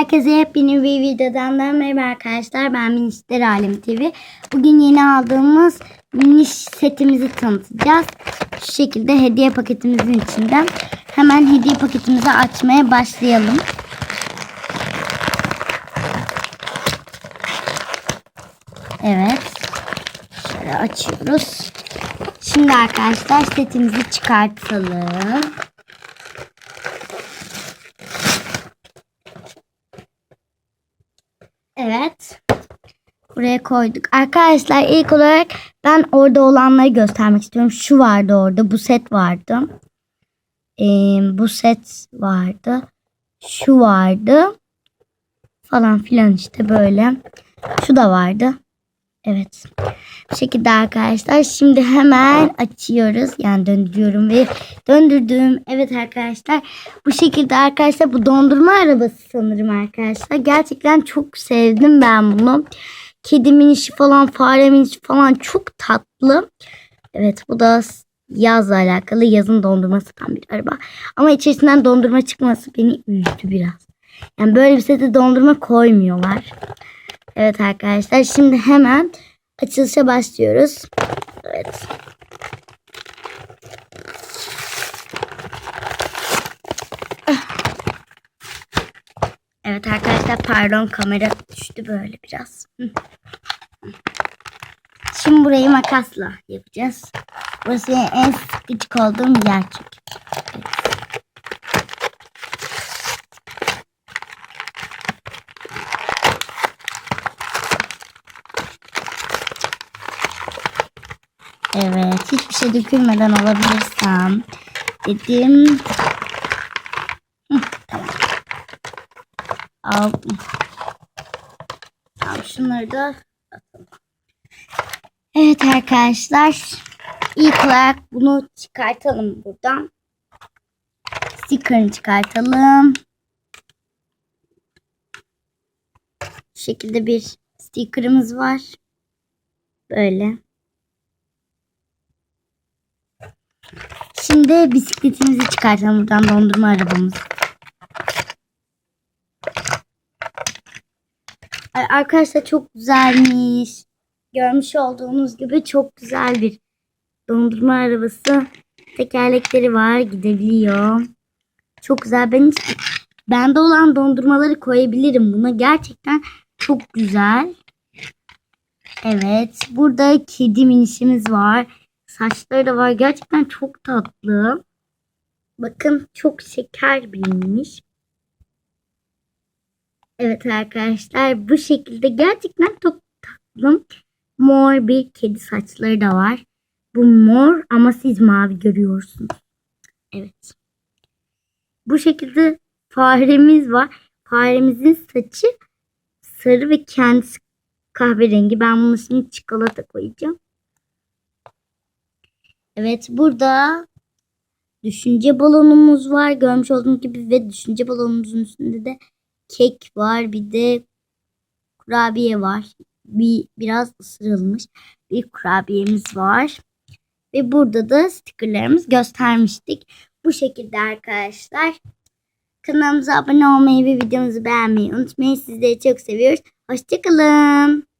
Herkese yepyeni bir videodan da merhaba arkadaşlar. Ben Minişler Alem TV. Bugün yeni aldığımız miniş setimizi tanıtacağız. Şu şekilde hediye paketimizin içinden. Hemen hediye paketimizi açmaya başlayalım. Evet. Şöyle açıyoruz. Şimdi arkadaşlar setimizi çıkartalım. Evet. Buraya koyduk. Arkadaşlar ilk olarak ben orada olanları göstermek istiyorum. Şu vardı orada. Bu set vardı. Ee, bu set vardı. Şu vardı. Falan filan işte böyle. Şu da vardı. Evet. Bu şekilde arkadaşlar. Şimdi hemen açıyoruz. Yani döndürüyorum ve döndürdüm. Evet arkadaşlar. Bu şekilde arkadaşlar bu dondurma arabası sanırım arkadaşlar. Gerçekten çok sevdim ben bunu. Kedimin işi falan faremin işi falan çok tatlı. Evet bu da yazla alakalı yazın dondurması tam bir araba. Ama içerisinden dondurma çıkması beni üzdü biraz. Yani böyle bir sete dondurma koymuyorlar. Evet arkadaşlar şimdi hemen açılışa başlıyoruz. Evet. Evet arkadaşlar pardon kamera düştü böyle biraz. Şimdi burayı makasla yapacağız. Burası en sık gıcık olduğum yer çünkü. Evet. Evet, hiçbir şey dökülmeden alabilirsem dedim. Tamam. Al. Tamam, şunları da atalım. Evet arkadaşlar, ilk olarak bunu çıkartalım buradan. Sticker'ını çıkartalım. Şu şekilde bir sticker'ımız var. Böyle. Şimdi bisikletimizi çıkartalım buradan dondurma arabamız. Arkadaşlar çok güzelmiş. Görmüş olduğunuz gibi çok güzel bir dondurma arabası. Tekerlekleri var gidebiliyor. Çok güzel. Ben hiç, bende olan dondurmaları koyabilirim buna. Gerçekten çok güzel. Evet. Burada kedi minişimiz var. Saçları da var. Gerçekten çok tatlı. Bakın çok şeker binmiş. Evet arkadaşlar bu şekilde gerçekten çok tatlı. Mor bir kedi saçları da var. Bu mor ama siz mavi görüyorsunuz. Evet. Bu şekilde faremiz var. Faremizin saçı sarı ve kendisi kahverengi. Ben bunun şimdi çikolata koyacağım. Evet burada düşünce balonumuz var. Görmüş olduğunuz gibi ve düşünce balonumuzun üstünde de kek var. Bir de kurabiye var. Bir biraz ısırılmış bir kurabiyemiz var. Ve burada da stickerlarımız göstermiştik. Bu şekilde arkadaşlar. Kanalımıza abone olmayı ve videomuzu beğenmeyi unutmayın. Sizleri çok seviyoruz. Hoşçakalın.